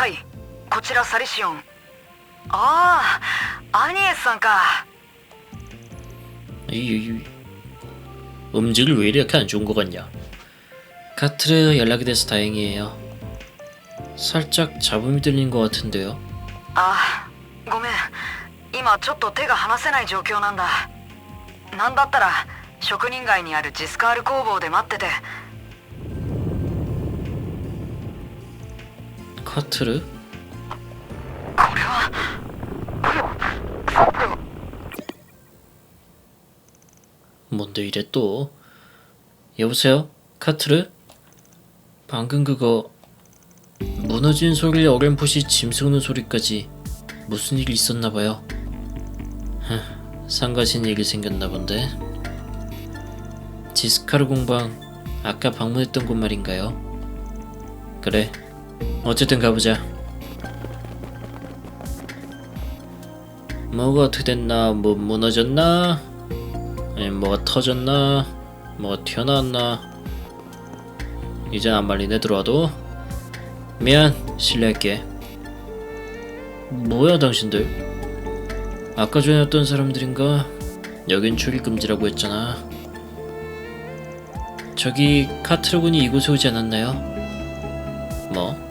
はいこちらサリシオンああアニエスさんか 이, 이, 음직을 왜 이렇게 안 좋은 것 같냐? 카트르 연락이 돼서 다행이에요. 살짝 잡음이 들린 것 같은데요. あごめん今ちょっと手が離せない状況なんだなんだったら職人街にあるジスカール工房で待ってて 카트르? 뭔데 이래 또? 여보세요? 카트르? 방금 그거 무너진 소리에 어렴풋이 짐 쏘는 소리까지 무슨 일이 있었나봐요 상가신 일이 생겼나 본데 지스카르 공방 아까 방문했던 곳 말인가요? 그래 어쨌든 가보자. 뭐가 어떻게 됐나? 뭐 무너졌나? 아니 뭐가 터졌나? 뭐가 튀어나왔나? 이젠 안 말리네 들어와도 미안 실례할게 뭐야 당신들 아까 전에 어떤 사람들인가 여긴 출입 금지라고 했잖아 저기 카트르군이 이곳에 오지 않았나요? 뭐?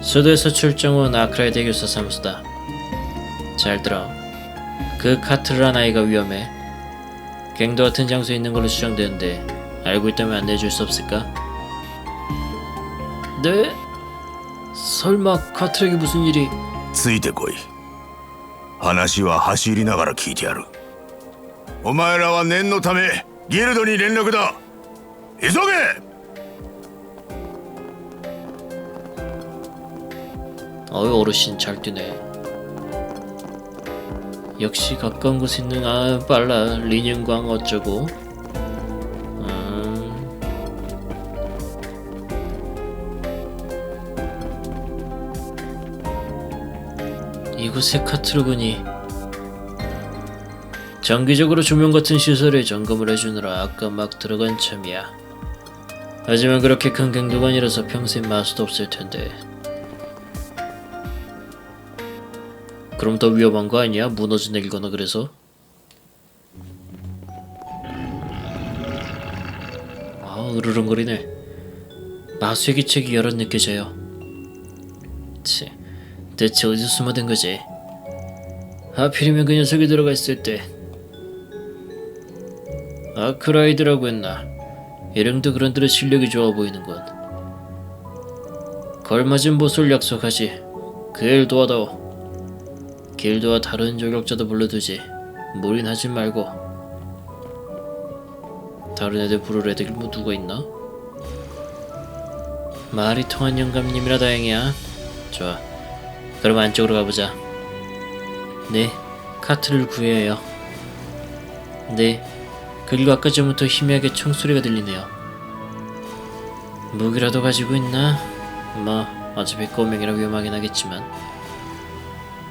수도에서 출정 온 아크라이 대교사 사무소다. 잘 들어. 그 카트란 아이가 위험해. 갱도 같은 장소에 있는 걸로 추정되는데 알고 있다면 안내줄 수 없을까? 네? 설마 카트에게 무슨 일이? ついてこい話は走りながら聞いてやるお前らは念のためギルドに連絡だ急げ 어이 어르신 잘 뛰네. 역시 가까운 곳에 있는 아 빨라 리닝광 어쩌고. 음. 이곳에 카트르군이 정기적으로 조명 같은 시설에 점검을 해주느라 아까 막 들어간 참이야. 하지만 그렇게 큰 갱도관이라서 평생 마수도 없을 텐데. 그럼 더 위험한 거 아니야? 무너져 내리거나 그래서? 아 으르렁거리네. 마수의 기책이 여러 느껴져요. 치 대체 어디서 숨어든 거지? 하필이면 그 녀석이 들어가 있을 때. 아크라이드라고 했나? 이름도 그런 대로 실력이 좋아 보이는군. 걸맞은 보수를 약속하지. 그일 도와다오 길드와 다른 조력자도 불러두지. 무리하지 말고. 다른 애들 부를 애들 뭐 누가 있나? 말이 통한 영감님이라 다행이야. 좋아. 그럼 안쪽으로 가보자. 네 카트를 구해야 해요. 네 그리고 아까 전부터 희미하게 총소리가 들리네요. 무기라도 가지고 있나? 뭐 어차피 꼬맹이라 위험하긴 하겠지만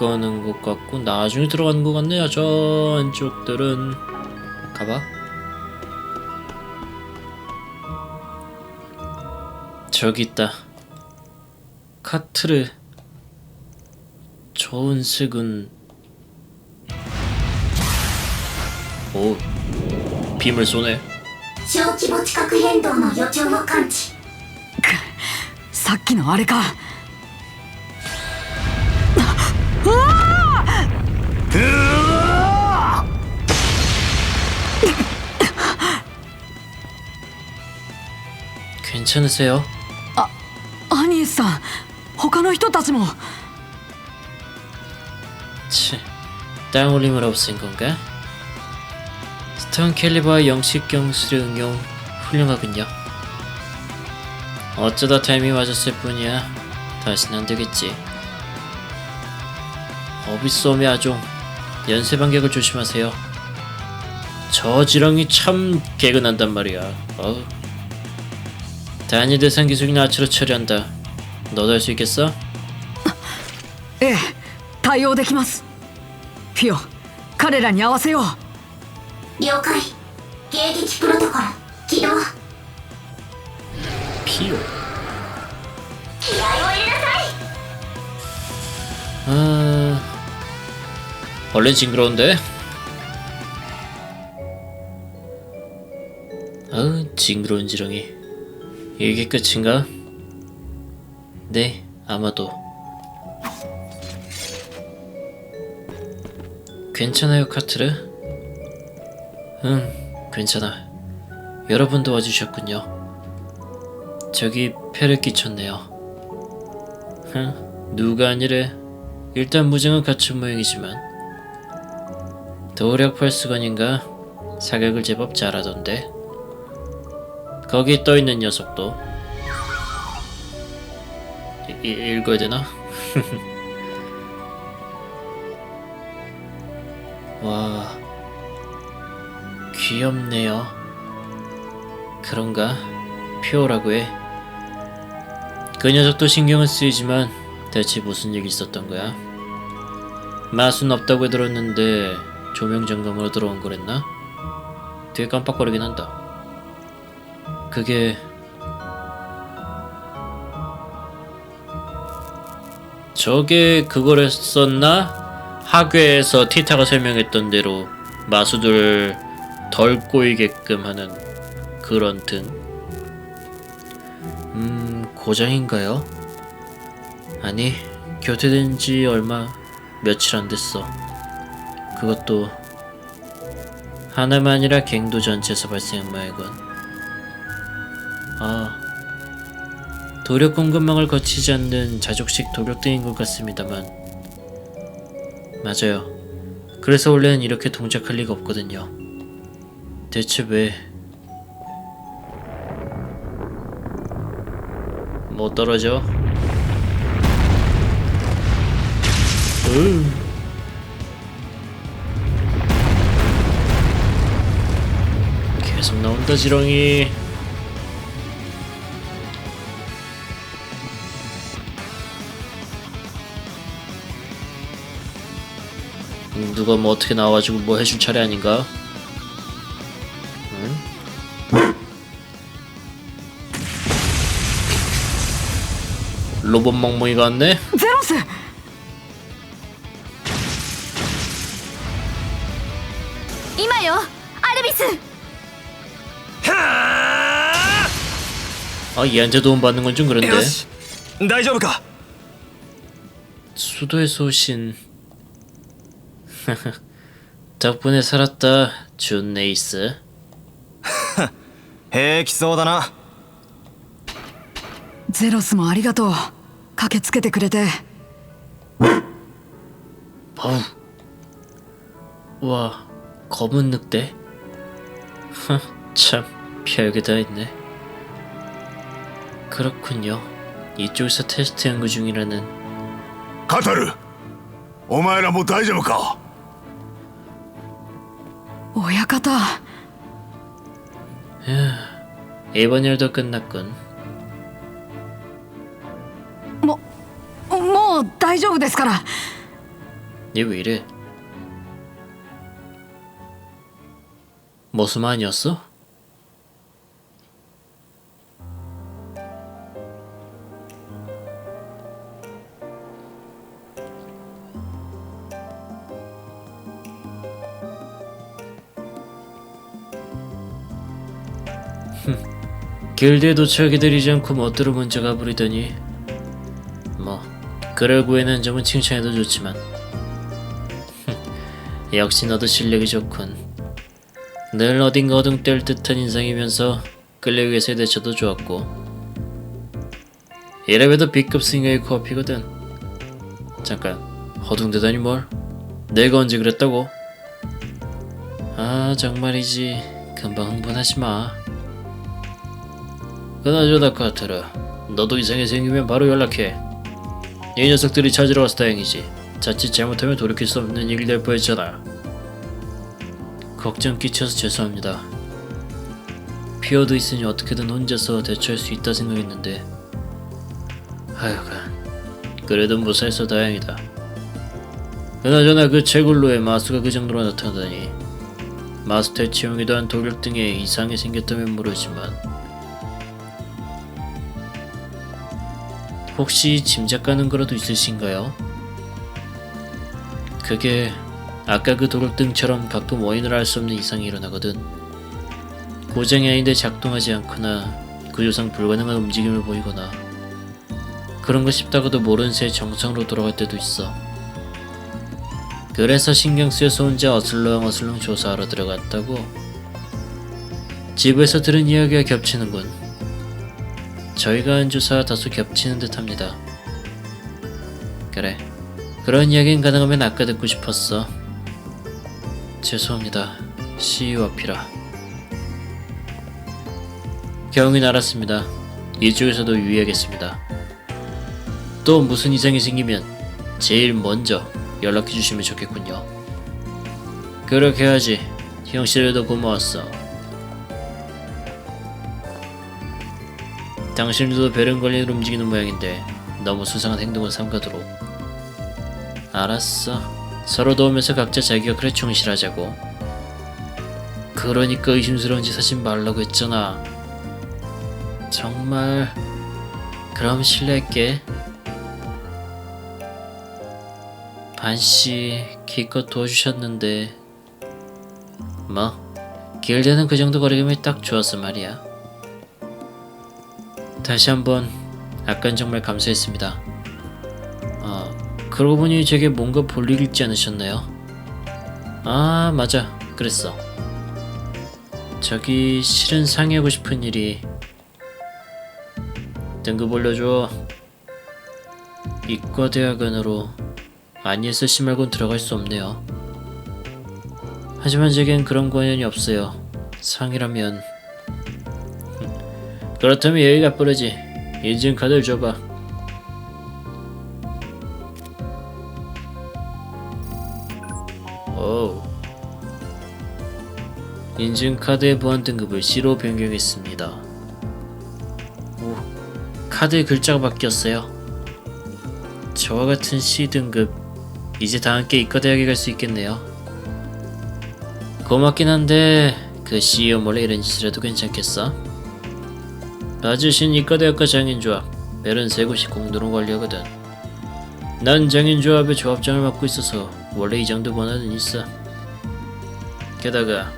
가는 것 같고 나중에 들어가는 것 같네요 저 안쪽들은 가봐 저기 있다 카트르 좋은 색은 오 빔을 쏘네 小規模地殻変動の予兆を感知さっきのあれか 괜찮으세요? アニエスさん他の人たちも 치, 땅 올림을 없앤 건가? 스톤 캘리버의 영식 경수를 응용 훌륭하군요. 어쩌다 타이밍 맞았을 뿐이야. 다시는 안 되겠지. 어비스홈의 아종, 연쇄 반격을 조심하세요. 저 지렁이 참 개근한단 말이야. 어우. 단위 대상 기술이 나치로 처리한다. 너도 할 수 있겠어? ええ対応できますフィオ彼らに合わせよう了解迎撃プロトコル起動 피오. 원래 징그러운데? 아우 징그러운 지렁이. 이게 끝인가? 네 아마도. 괜찮아요 카트르? 응 괜찮아. 여러분 도 와주셨군요. 저기 폐를 끼쳤네요. 흥 누가 아니래. 일단 무장은 갖춘 모양이지만 도력 펄스건인가 사격을 제법 잘하던데 거기 떠있는 녀석도 이, 이- 읽어야 되나? 와 귀엽네요 그런가? 피오라고 해. 그 녀석도 신경은 쓰이지만 대체 무슨 일이 있었던 거야? 맛은 없다고 들었는데 조명 점검으로 들어온 거랬나? 되게 깜빡거리긴 한다. 그게 저게 그거랬었나? 학회에서 티타가 설명했던 대로 마수들 덜 꼬이게끔 하는 그런 등. 음, 고장인가요? 아니, 교체된 지 얼마, 며칠 안 됐어. 그것도 하나만 아니라 갱도 전체에서 발생한 모양이군. 아, 도력 공급망을 거치지 않는 자족식 도력등인 것 같습니다만. 맞아요. 그래서 원래는 이렇게 동작할 리가 없거든요. 대체 왜... 못 떨어져? 으. 계속 나온다 지렁이 음, 누가 뭐 어떻게 나와가지고 뭐 해줄 차례 아닌가? 로봇 멍멍이가 왔네? 제로스! 이마요! 아르비스! 아 얘한테 도움 받는 건 좀 그런데 よし大丈夫か 수도에서 오신 덕분에 살았다 준 네이스 平気そうだなゼロスもありがとう駆けつけてくれて 어우 와 검은 늑대 참 별게 다 있네 그렇군요 이쪽에서 테스트 연구 중이라는 カタルお前らも大丈夫か親方 이번 일도 끝났군 ももう大丈夫ですから 얘 왜 이래 머슴 아니었어? 길드에 도착해드리지 않고 멋대로 먼저 가버리더니 뭐 그럴 구에는 점은 칭찬해도 좋지만 역시 너도 실력이 좋군. 늘 어딘가 어둥뗄 듯한 인상이면서 끌려기 위해서 대처도 좋았고. 이래봬도 B급 승객의 코앞이거든. 잠깐, 허둥대다니 뭘? 내가 언제 그랬다고? 아, 정말이지. 금방 흥분하지 마. 그나저나 카트라, 너도 이상이 생기면 바로 연락해. 이 녀석들이 찾으러 와서 다행이지. 자칫 잘못하면 돌이킬 수 없는 일이 될 뻔했잖아. 걱정 끼쳐서 죄송합니다. 피어도 있으니 어떻게든 혼자서 대처할 수 있다 생각했는데 하여간 그래도 무사해서 다행이다. 그나저나 그 채굴로에 마수가 그 정도로 나타나다니 마스터의 치용이도 한 독일 등에 이상이 생겼다면 모르지만 혹시 짐작 가는 거라도 있으신가요? 그게 아까 그 도굴등처럼 가끔 원인을 알 수 없는 이상이 일어나거든. 고장이 아닌데 작동하지 않거나 구조상 불가능한 움직임을 보이거나 그런 거 싶다가도 모르는 새에 정상으로 돌아갈 때도 있어. 그래서 신경 쓰여서 혼자 어슬렁 어슬렁 조사하러 들어갔다고. 집에서 들은 이야기가 겹치는군. 저희가 한 조사와 다소 겹치는 듯 합니다. 그래. 그런 이야기는 가능하면 아까 듣고 싶었어. 죄송합니다. CEO 앞이라. 경위는 알았습니다. 이쪽에서도 유의하겠습니다. 또 무슨 이상이 생기면 제일 먼저 연락해 주시면 좋겠군요. 그렇게 하지. 형씨들도 고마웠어. 당신들도 베른 권리로 움직이는 모양인데 너무 수상한 행동은 삼가도록. 알았어. 서로 도우면서 각자 자기 역할에 충실하자고. 그러니까 의심스러운 짓 하지 말라고 했잖아. 정말 그럼 실례할게. 반씨 기껏 도와주셨는데 뭐 길대는 그 정도 거리감이 딱 좋았어 말이야. 다시 한번 아깐 정말 감사했습니다. 아 그러고 보니 제게 뭔가 볼일 있지 않으셨나요? 아 맞아 그랬어. 저기 실은 상의하고 싶은 일이 등급 올려줘. 이과대학원으로 아니에서 말곤 들어갈 수 없네요. 하지만 제겐 그런 관련이 없어요. 상이라면 그렇다면 여기가 뿌르지. 인증 카드를 줘봐. 오. 인증 카드의 보안 등급을 C로 변경했습니다. 오, 카드의 글자가 바뀌었어요. 저와 같은 C 등급 이제 다 함께 이과대학에 갈 수 있겠네요. 고맙긴 한데 그 CEO 몰래 이런 짓을 해도 괜찮겠어? 맞으신 이과대학과 장인조합 벨은 세 곳이 공동으로 관리하거든. 난 장인조합의 조합장을 맡고 있어서 원래 이 정도 권한은 있어. 게다가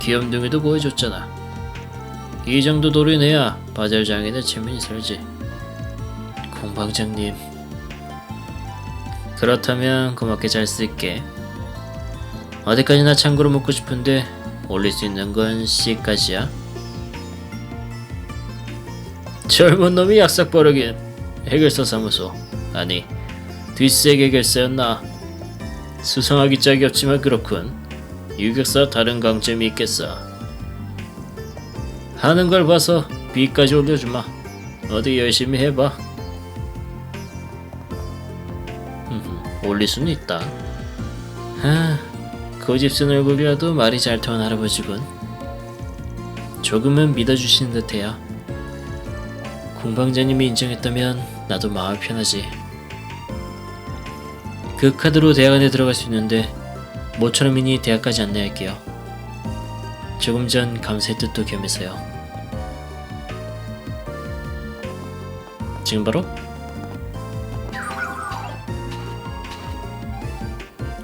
귀염둥이도 구해줬잖아. 이 정도 도리내야 바잘장인의 체면이 살지. 공방장님 그렇다면 고맙게 잘 쓸게. 어디까지나 참고로 묻고 싶은데 올릴 수 있는 건 C까지야. 젊은 놈이 약삭 버르긴 해결사 사무소 아니 뒷색 해결사였나? 수상하기 짝이 없지만 그렇군. 유격사 다른 강점이 있겠어. 하는 걸 봐서 B까지 올려주마. 어디 열심히 해봐. 흠, 올릴 수는 있다. 하 고집쓴 얼굴이라도 말이 잘 통한 할아버지군. 조금은 믿어주시는 듯해요 공방장님이 인정했다면 나도 마음이 편하지. 그 카드로 대학 안에 들어갈 수 있는데 모처럼이니 대학까지 안내할게요. 조금 전 감사의 뜻도 겸해서요. 지금 바로?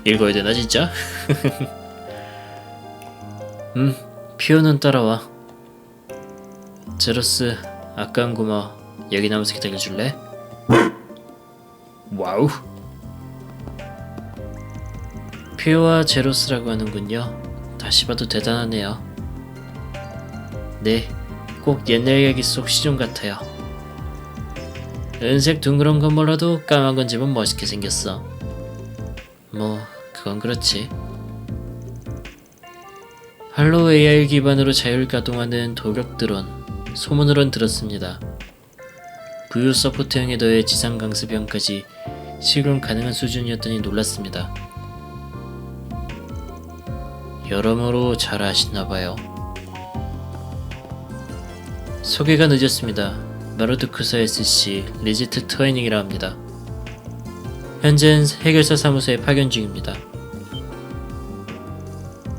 읽어야 되나 진짜? 음, 피오는 따라와. 제로스 아까운 고마워. 여기 남아서 기다려줄래? 와우. 모르피오와 제로스라고 하는군요. 다시 봐도 대단하네요. 네, 꼭 옛날 이야기 속 시종 같아요. 은색 둥그런 건 몰라도 까만 건 제법 멋있게 생겼어. 뭐 그건 그렇지. 할로우 AI 기반으로 자율 가동하는 도격 드론 소문으론 들었습니다. 부유 서포트형에 더해 지상 강습형까지 실용 가능한 수준이었더니 놀랐습니다. 여러모로 잘 아시나봐요. 소개가 늦었습니다. 마르드크사 SC 리지트 트레이닝이라 합니다. 현재는 해결사 사무소에 파견 중입니다.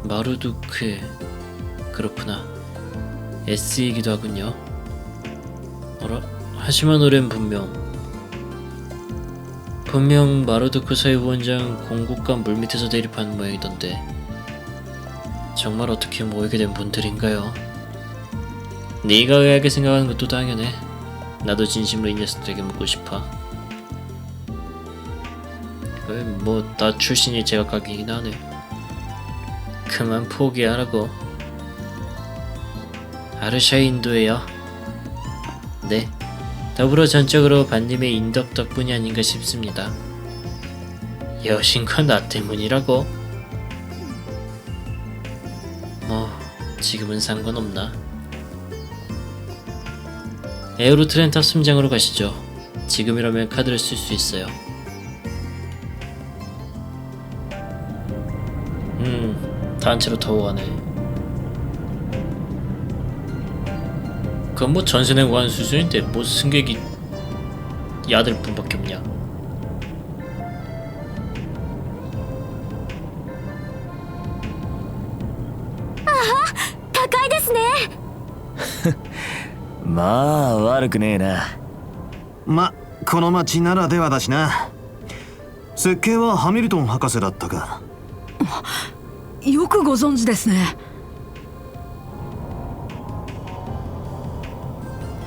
마르두크에 그렇구나. S이기도 하군요. 어라? 하지만 올해는 분명 분명 마르두크사의 후원장 공국과 물밑에서 대립하는 모양이던데 정말 어떻게 모이게 된 분들인가요? 네가 의아하게 생각하는 것도 당연해. 나도 진심으로 이 녀석들에게 묻고 싶어. 뭐나 출신이 제각각이긴 하네. 그만 포기하라고. 아르샤 인도예요. 네. 더불어 전적으로 반님의 인덕 덕분이 아닌가 싶습니다. 여신과 나 때문이라고? 뭐 지금은 상관없나? 에어로 트렌터 숨장으로 가시죠. 지금이라면 카드를 쓸 수 있어요. 음, 단체로 더워하네. 그건 뭐 전세내 구한 수준인데 뭐 승객이 야들 뿐밖에 없냐? 高いですねまあ悪くねえなまこの町ならではだしな設計はハミルトン博士だったかよくご存知ですね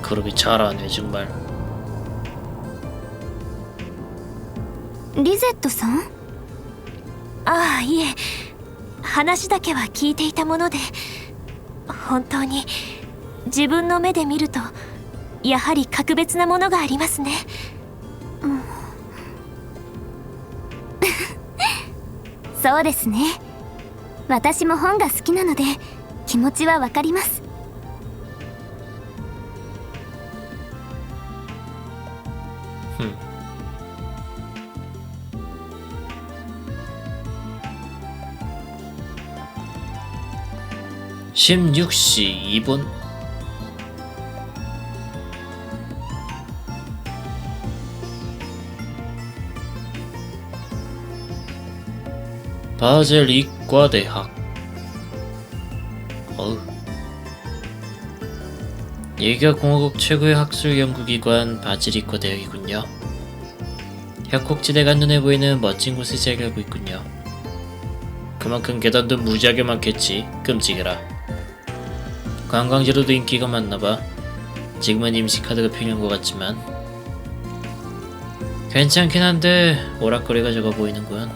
그러게 잘하네 정말. リゼットさんああいえ話だけは聞いていたもので本当に自分の目で見るとやはり格別なものがありますねうんそうですね私も本が好きなので気持ちはわかります (16시 2분) 바젤 이과대학 어우 예가 공화국 최고의 학술 연구기관 바질 이과대학이군요. 협곡지대가 눈에 보이는 멋진 곳에 자리하고 있군요. 그만큼 계단도 무지하게 많겠지. 끔찍해라. 관광지로도 인기가 많나봐. 지금은 임시카드가 필요한 것 같지만 괜찮긴 한데 오락거리가 적어 보이는군.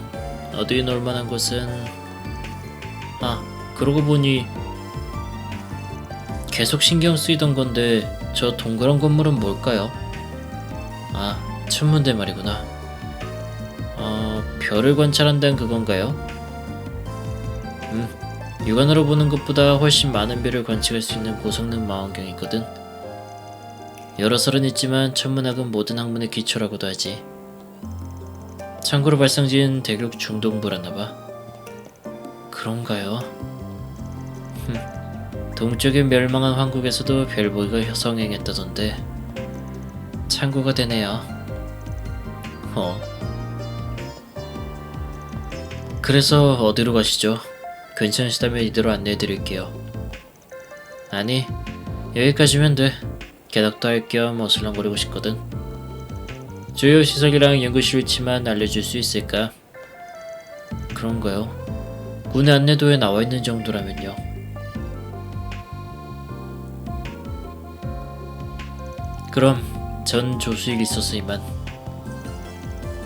어디 놀만한 곳은 아 그러고 보니 계속 신경 쓰이던 건데 저 동그란 건물은 뭘까요? 아 천문대 말이구나. 어 별을 관찰한다는 그건가요? 음 육안으로 보는 것보다 훨씬 많은 별을 관측할 수 있는 고성능 망원경이 있거든. 여러 설은 있지만 천문학은 모든 학문의 기초라고도 하지. 참고로 발상지은 대륙 중동부라나봐. 그런가요? 흠, 동쪽의 멸망한 왕국에서도 별보기가 성행했다던데 참고가 되네요. 어. 그래서 어디로 가시죠? 괜찮으시다면 이대로 안내해드릴게요. 아니, 여기까지면 돼. 개덕도 할 겸 어슬렁거리고 싶거든. 주요 시설이랑 연구실 위치만 알려줄 수 있을까? 그런가요? 군의 안내도에 나와 있는 정도라면요. 그럼 전 조수일 있어서 이만.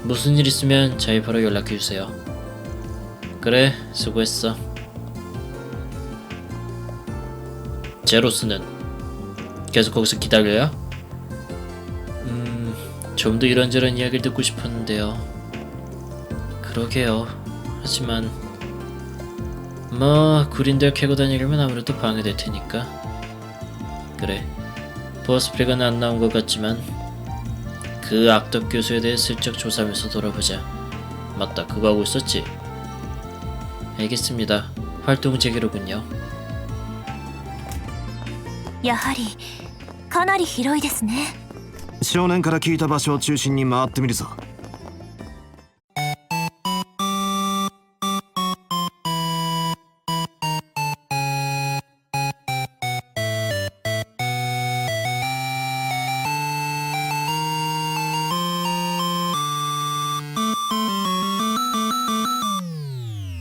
무슨 일 있으면 저희 바로 연락해주세요. 그래, 수고했어. 제로스는 계속 거기서 기다려요? 음, 좀 더 이런저런 이야기를 듣고 싶었는데요. 그러게요. 하지만 뭐 구린들 캐고 다니려면 아무래도 방해될 테니까. 그래. 버스프레가는 안 나온 것 같지만 그 악덕 교수에 대해 슬쩍 조사하면서 돌아보자. 맞다, 그거 하고 있었지? 알겠습니다. 활동 재개로군요. やはりかなり広いですね。少年から聞いた場所を中心に回ってみるぞ。